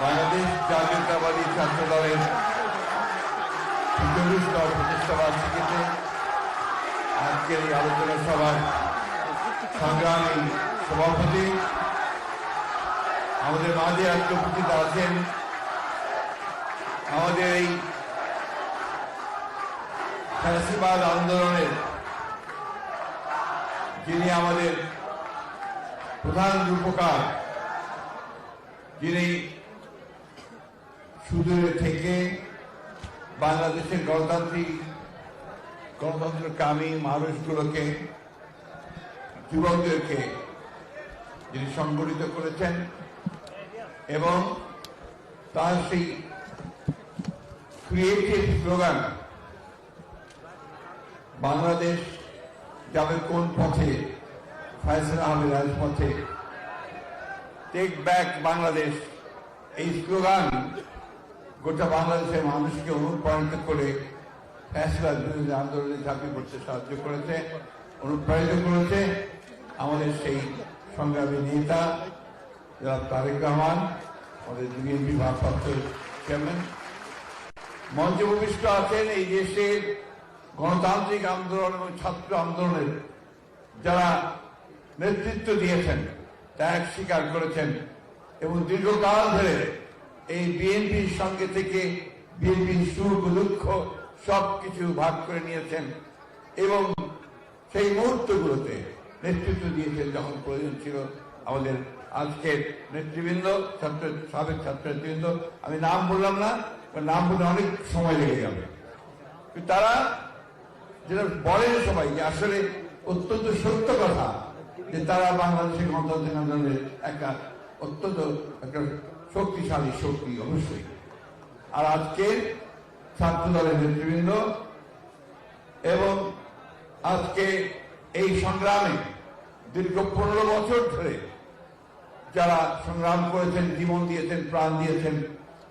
বাংলাদেশ জাতীয়তাবাদী ছাত্র দলের চল্লিশতম প্রতিষ্ঠা বার্ষিকীতে আজকের এই আলোচনা সভার সংগ্রামী সভাপতি আমাদের মাঝে আজকে আছেন। আমাদের এই ফ্যাসিবাদ আন্দোলনের যিনি আমাদের প্রধান রূপকার যিনি সুদূরে থেকে বাংলাদেশের গণতান্ত্রিক গণতন্ত্রকামী মানুষগুলোকে, যুবকদেরকে যিনি সংগঠিত করেছেন এবং তার সেই ক্রিয়েটিভ স্লোগান বাংলাদেশ যাবে কোন পথে ফয়সলা হবে রাজপথে টেক ব্যাক বাংলাদেশ এই স্লোগান গোটা বাংলাদেশের মানুষকে অনুপ্রাণিত করে ফ্যাসলার বিরুদ্ধে আন্দোলনে ঝাঁপিয়ে পড়তে সাহায্য করেছে, অনুপ্রাণিত করেছে আমাদের সেই সংগ্রামী নেতা যারা তারেক রহমান, আমাদের বিএনপি ভারপ্রাপ্ত চেয়ারম্যান। মঞ্চে উপবিষ্ট আছেন এই দেশের গণতান্ত্রিক আন্দোলন এবং ছাত্র আন্দোলনের যারা নেতৃত্ব দিয়েছেন, ত্যাগ স্বীকার করেছেন এবং দীর্ঘকাল ধরে এই বিএনপির সঙ্গে থেকে বিএনপির সুখ, দুঃখ সবকিছু ভাগ করে নিয়েছেন এবং সেই মুহূর্তগুলোতে নেতৃত্ব দিয়েছেন যখন প্রয়োজন ছিল আমাদের আজকের নেতৃবৃন্দ, ছাত্র, সাবেক ছাত্র নেতৃবৃন্দ আমি নাম বললাম না নাম বললে অনেক সময় লেগে যাবে। তারা যেটা বলেন সবাই যে আসলে অত্যন্ত সত্য কথা যে তারা বাংলাদেশের গণতান্ত্রিক আন্দোলনের একটা অত্যন্ত একটা শক্তিশালী শক্তি অবশ্যই। আর আজকে ছাত্র দলের নেতৃবৃন্দ এবং আজকে এই সংগ্রামে দীর্ঘ পনেরো বছর ধরে যারা সংগ্রাম করেছেন, জীবন দিয়েছেন, প্রাণ দিয়েছেন,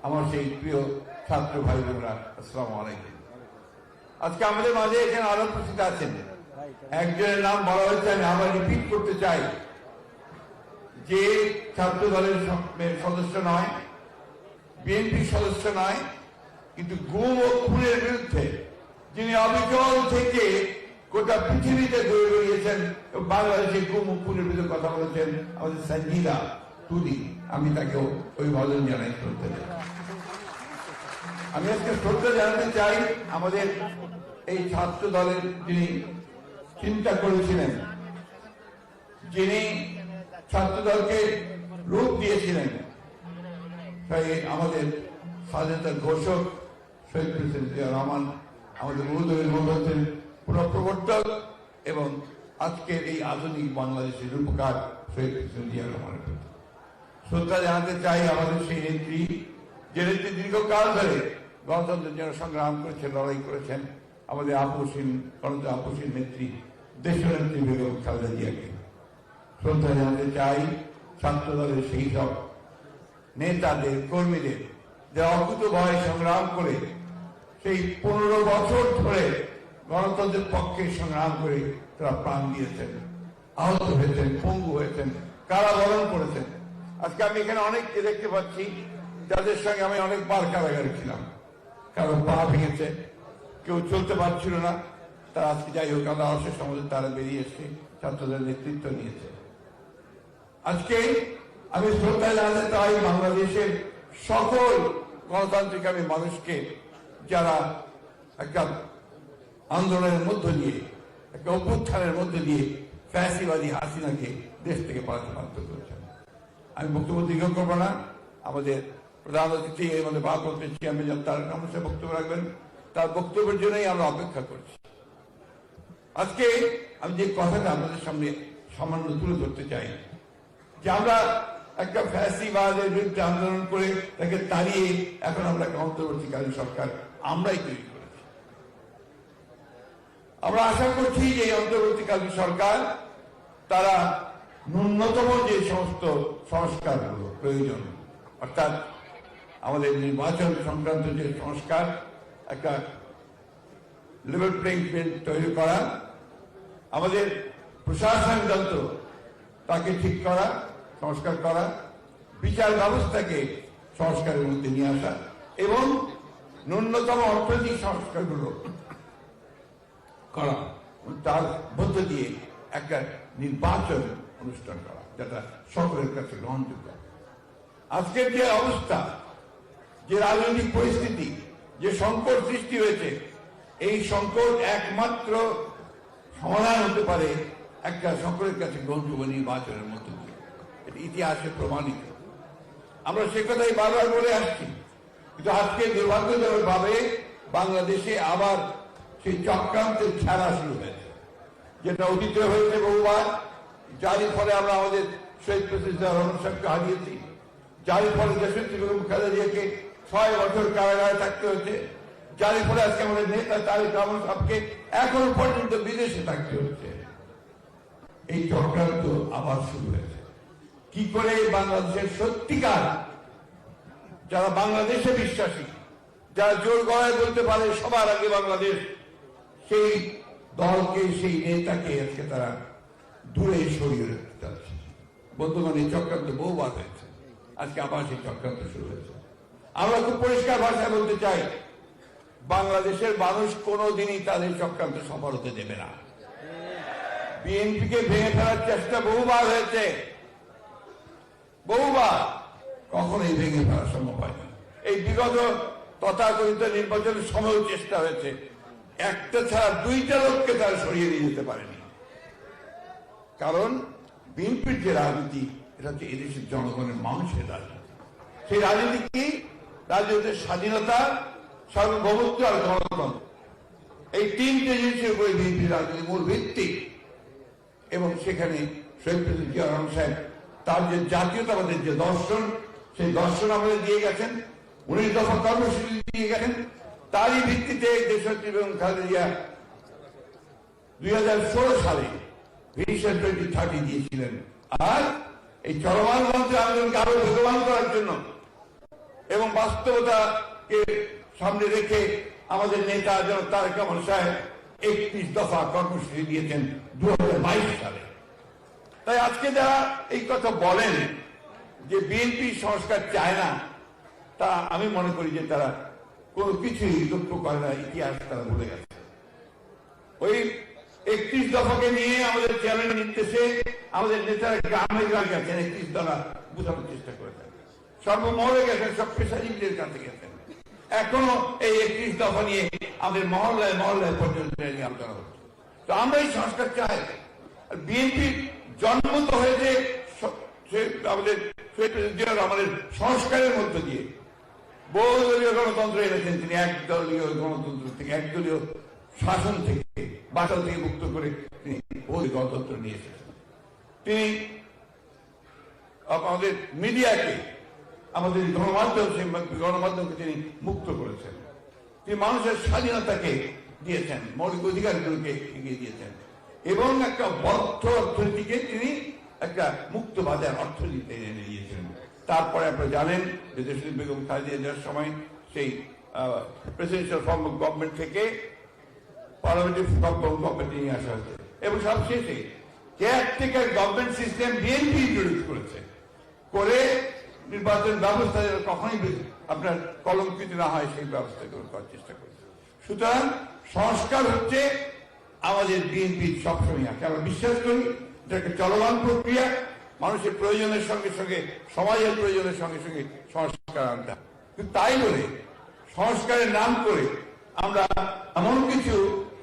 আমার সেই প্রিয় ছাত্র ভাই বোনরা আসসালাম আলাইকুম। আজকে আমাদের মাঝে এখানে আরও উপস্থিত আছেন। একজনের নাম বলা হয়েছে, আমি আবার রিপিট করতে চাই। যে ছাত্র দলের সদস্য নয়, বিএনপি সদস্য নয়, কিন্তু গুম ও খুনের বিরুদ্ধে যিনি অবিচল থেকে গোটা পৃথিবীতে দৌড়ে বেরিয়েছেন, বাংলাদেশে গুম ও খুনের বিরুদ্ধে কথা বলেছেন আমাদের সঞ্জিদা টুদি আমি তাকে অভিবাদন জানাই, শ্রদ্ধা জানাই। আমি আজকে শ্রদ্ধা জানাতে চাই আমাদের এই ছাত্র দলের যিনি চিন্তা করেছিলেন। যিনি ছাত্র দলকে রূপ দিয়েছিলেন। তাই আমাদের স্বাধীনতার ঘোষক শহীদ প্রেসিডেন্ট জিয়া রহমান, আমাদের বহুদলীয় গণতন্ত্রের পুনঃপ্রবর্তক এবং আজকের এই আধুনিক বাংলাদেশের রূপকার শহীদ প্রেসিডেন্ট জিয়া রহমানের প্রতি। শ্রদ্ধা জানাতে চাই আমাদের সেই নেত্রী, যে নেত্রী দীর্ঘকাল ধরে গণতন্ত্রের জন্য সংগ্রাম করেছেন, লড়াই করেছেন, আমাদের আপসীন গণতন্ত্র আপসীন নেত্রী দেশনেত্রী বেগম খালেদা জিয়াকে শ্রদ্ধা জানাতে চাই ছাত্র দলের সেই সব নেতাদের, কর্মীদের যারা অকুত ভয় সংগ্রাম করে সেই পনেরো বছর ধরে গণতন্ত্রের পক্ষে সংগ্রাম করে তারা প্রাণ দিয়েছেন, আহত হয়েছেন, পঙ্গু হয়েছেন, কারাবরণ করেছেন। আজকে আমি এখানে অনেককে দেখতে পাচ্ছি, যাদের সঙ্গে আমি অনেকবার কারাগারে ছিলাম। কারও পা ভেঙেছে, কেউ চলতে পারছিল না। তারা আজকে যাই হোক, আমরা অশেষ আমাদের তারা বেরিয়ে এসে ছাত্রদের নেতৃত্ব নিয়েছে। আজকে আমি শ্রদ্ধা জানাতে চাই বাংলাদেশের সকল গণতান্ত্রিক আমি মানুষকে, যারা একটা আন্দোলনের মধ্য দিয়ে, একটা অভ্যুত্থানের মধ্যে দিয়ে ফ্যাসিবাদী হাসিনাকে দেশ থেকে পালাতে বাধ্য করেছেন। আমি বক্তব্য দীর্ঘ করব না। আমাদের প্রধান অতিথি এর মধ্যে ভারপ্রাপ্ত চেয়ারম্যান তার কামসে বক্তব্য রাখবেন। তার বক্তব্যের জন্যই আমরা অপেক্ষা করছি। আজকে আমি যে কথাটা আপনাদের সামনে সামান্য তুলে ধরতে চাই, যে আমরা একটা ফ্যাসিবাদের বিরুদ্ধে আন্দোলন করে তাকে তাড়িয়ে এখন আমরা একটা অন্তর্বর্তীকালীন সরকার আমরাই তৈরি করেছি। আমরা আশা করছি যে অন্তর্বর্তীকালীন সরকার, তারা ন্যূনতম যে সমস্ত সংস্কারগুলো প্রয়োজন, অর্থাৎ আমাদের নির্বাচন সংক্রান্ত যে সংস্কার, একটা লেভেল প্লেইং ফিল্ড তৈরি করা, আমাদের প্রশাসন যন্ত্র তাকে ঠিক করা, সংস্কার করা, বিচার ব্যবস্থাকে সংস্কারের মধ্যে নিয়ে আসা এবং ন্যূনতম অর্থনৈতিক সংস্কারগুলো করা তার মধ্য দিয়ে একটা নির্বাচন অনুষ্ঠান করা, যেটা সকলের কাছে গ্রহণযোগ্য। আজকের যে অবস্থা, যে রাজনৈতিক পরিস্থিতি, যে সংকট সৃষ্টি হয়েছে এই সংকট একমাত্র সমাধান হতে পারে একটা সকলের কাছে গ্রহণযোগ্য নির্বাচনের এটা ইতিহাসে প্রমাণিত। আমরা সে কথাই বারবার বলে আসছি। কিন্তু আজকে দুর্ভাগ্যজনক ভাবে বাংলাদেশে আবার সেই চক্রান্তের খেলা শুরু হয়েছে। যেটা অতীতে হয়েছে বহুবার। যারই ফলে আমরা আমাদের শহীদ রহমান সাহেবকে হারিয়েছি। যারই ফলে দেশত্রী বেগম খালেদা জিয়াকে ছয় বছর কারাগারে থাকতে হচ্ছে যারই ফলে আজকে আমাদের নেতা তারেক রহমান সাহেবকে এখনও পর্যন্ত বিদেশে থাকতে হচ্ছে। এই চক্রান্ত আবার শুরু হয়েছে। কি করে বাংলাদেশের সত্যিকার যারা বাংলাদেশে বিশ্বাসী, যারা জোর গলায় বলতে পারে সবার আগে বাংলাদেশ, সেই দলকে, সেই নেতাকে আজকে তারা দূরে সরিয়ে রাখতে চাচ্ছে। বন্ধুগণ এই চক্রান্ত বহুবার হয়েছে। আজকে আবার সেই চক্রান্ত শুরু হয়েছে। আমরা খুব পরিষ্কার ভাষায় বলতে চাই বাংলাদেশের মানুষ কোনোদিনই তাদের চক্রান্ত সফল হতে দেবে না। বিএনপিকে ভেঙে ফেলার চেষ্টা বহুবার হয়েছে। বহুবার। কখনোই ভেঙে ফেলা সম্ভব হয় না। এই বিগত তথাকথিত নির্বাচনের সময়ও চেষ্টা হয়েছে। একটা ছাড়া দুইটা লোককে তারা সরিয়ে নিয়ে যেতে পারেনি। কারণ বিএনপির যে রাজনীতি, এটা হচ্ছে এদেশের জনগণের মানুষের রাজনীতি। সেই রাজনীতি কি? রাজনীতির স্বাধীনতা সার্বভৌমত্ব আর গণতন্ত্র এই তিনটে জিনিসের উপরে বিএনপির রাজনীতি মূল ভিত্তি। এবং সেখানে শহীদ সাহেব তার যে জাতীয়তাবাদের যে দর্শন, সেই দর্শন আমাদের দিয়ে গেছেন। উনিশ দফা কর্মসূচি দিয়ে গেছেন। তারই ভিত্তিতে দেশত্রী এবং খালেদা জিয়া দুই হাজার ষোলো সালে ভিশন টোয়েন্টি থার্টি দিয়েছিলেন। আর এই চলমান মন্ত্রী আন্দোলনকে আরও বেগবান করার জন্য এবং বাস্তবতাকে সামনে রেখে আমাদের নেতা যেন তারেক রহমান সাহেব একত্রিশ দফা কর্মসূচি দিয়েছেন দু সালে। তাই আজকে যারা এই কথা বলেন যে বিএনপি সংস্কার চায় না, তা আমি মনে করি যে তারা কোনো কিছুই লক্ষ্য করে না, ইতিহাস তারা ভুলে গেছে। ওই একত্রিশ দফাকে নিয়ে আমাদের চ্যানেল নির্দেশে আমাদের নেতারা গ্রামে গ্রামে গেছেন? একত্রিশ দফা বোঝানোর চেষ্টা করে থাকেন। সর্বমহলে গেছেন, সব পেশাজীবীদের কাছে গেছেন। এখনও এই একত্রিশ দফা নিয়ে আমাদের মহল্লায় মহল্লায় পর্যন্ত আলোচনা হচ্ছে। তো আমরা এই সংস্কার চাই। বিএনপি জন্ম তো হয়েছে আমাদের জিয়াউর সংস্কারের মধ্য দিয়ে। বহুদলীয় গণতন্ত্র এনেছেন তিনি, একদলীয় গণতন্ত্র থেকে, একদলীয় শাসন থেকে বাতাল থেকে মুক্ত করে তিনি বহু গণতন্ত্র নিয়ে এসেছেন। তিনি আমাদের মিডিয়াকে আমাদের গণমাধ্যম সেই গণমাধ্যমকে তিনি মুক্ত করেছেন। তিনি মানুষের স্বাধীনতাকে দিয়েছেন, মৌলিক অধিকারগুলোকে এগিয়ে দিয়েছেন। এবং একটা বদ্ধ অর্থনীতিকে তিনি একটা মুক্ত বাজার অর্থনীতি এনে দিয়েছেন। তারপরে আপনারা জানেন যে দেশনীতি বেগম খালেদা জিয়ার সময় সেই প্রেসিডেন্সিয়াল ফর্ম অফ গভর্নমেন্ট থেকে পার্লামেন্টারি ফর্ম অফ গভর্নমেন্ট নিয়ে আসা হয়েছে। এবং সবশেষে caretaker government system BNP introduce করেছে। করে নির্বাচন ব্যবস্থা কখনোই আপনার কলঙ্কিত না হয় সেই ব্যবস্থা করে করার চেষ্টা করেছে। সুতরাং সংস্কার হচ্ছে আমাদের বিএনপি সবসময় আছে। আমরা বিশ্বাস করি এটা একটা চলমান প্রক্রিয়া, মানুষের প্রয়োজনের সঙ্গে সঙ্গে, সমাজের প্রয়োজনের সঙ্গে সঙ্গে সংস্কার আনতে। কিন্তু তাই বলে সংস্কারের নাম করে আমরা এমন কিছু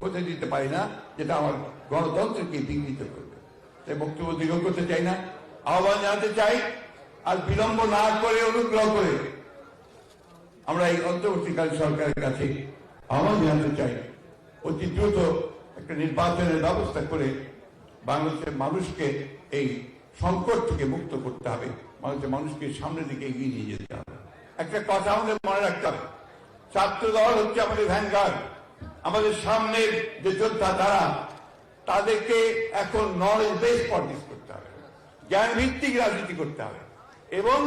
হতে দিতে পারি না যেটা আমার গণতন্ত্রকে বিঘ্নিত করবে। তাই বক্তব্য দীর্ঘ করতে চাই না, আহ্বান জানাতে চাই আর বিলম্ব না করে, অনুগ্রহ করে আমরা এই অন্তর্বর্তীকালীন সরকারের কাছে আহ্বান জানাতে চাই। অতি দ্রুত একটা নির্বাচনের ব্যবস্থা করে বাংলাদেশের মানুষকে এই সংকট থেকে মুক্ত করতে হবে। বাংলাদেশের মানুষকে সামনের দিকে এগিয়ে নিয়ে যেতে হবে। একটা কথা আমাদের মনে রাখতে হবে। ছাত্র দল হচ্ছে আমাদের ভ্যানগার্ড আমাদের সামনের যে যোদ্ধা তারা, তাদেরকে এখন নলেজ বেস পলিটিক্স করতে হবে। জ্ঞান ভিত্তিক রাজনীতি করতে হবে। এবং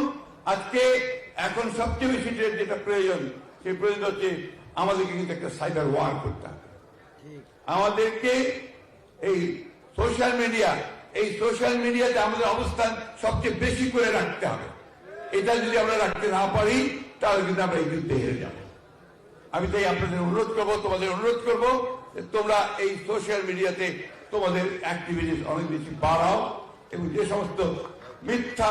আজকে এখন সবচেয়ে বেশি যেটা প্রয়োজন সেই প্রয়োজন হচ্ছে আমাদেরকে কিন্তু একটা সাইবার ওয়ার করতে হবে। আমাদেরকে এই সোশ্যাল মিডিয়া এই সোশ্যাল মিডিয়াতে আমাদের অবস্থান সবচেয়ে বেশি করে রাখতে হবে। এটা যদি আমরা রাখতে না পারি তাহলে কিন্তু আমরা এই যুদ্ধে হেরে যাব। আমি তাই আপনাদের অনুরোধ করব তোমাদের অনুরোধ করব তোমরা এই সোশ্যাল মিডিয়াতে তোমাদের অ্যাক্টিভিটিস অনেক বেশি বাড়াও এবং যে সমস্ত মিথ্যা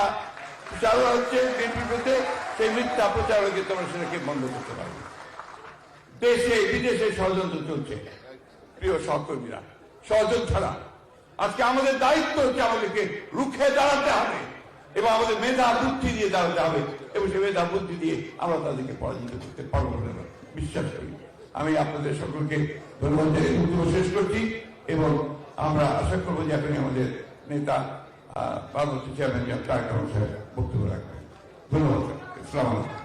প্রচারণা হচ্ছে বিএনপির সেই মিথ্যা প্রচারণাকে তোমরা সেটাকে বন্ধ করতে পারবে দেশে বিদেশে ষড়যন্ত্র চলছে প্রিয় সহকর্মীরা। ছাড়া। আজকে আমাদের দায়িত্ব হচ্ছে আমাদেরকে রুখে দাঁড়াতে হবে এবং আমাদের মেধা বুদ্ধি দিয়ে দাঁড়াতে হবে এবং সেই মেধা বুদ্ধি দিয়ে আমরা তাদেরকে পরাজিত করতে পারব আমি বিশ্বাস করি। আমি আপনাদের সকলকে ধন্যবাদ জানিয়ে শেষ করছি এবং আমরা আশা করব যে এখনই আমাদের নেতা আহ, পার্বতী চেয়ারম্যান তারেক রহমান সাহেব বক্তব্য রাখবেন ধন্যবাদ ইসলাম আলাইকুম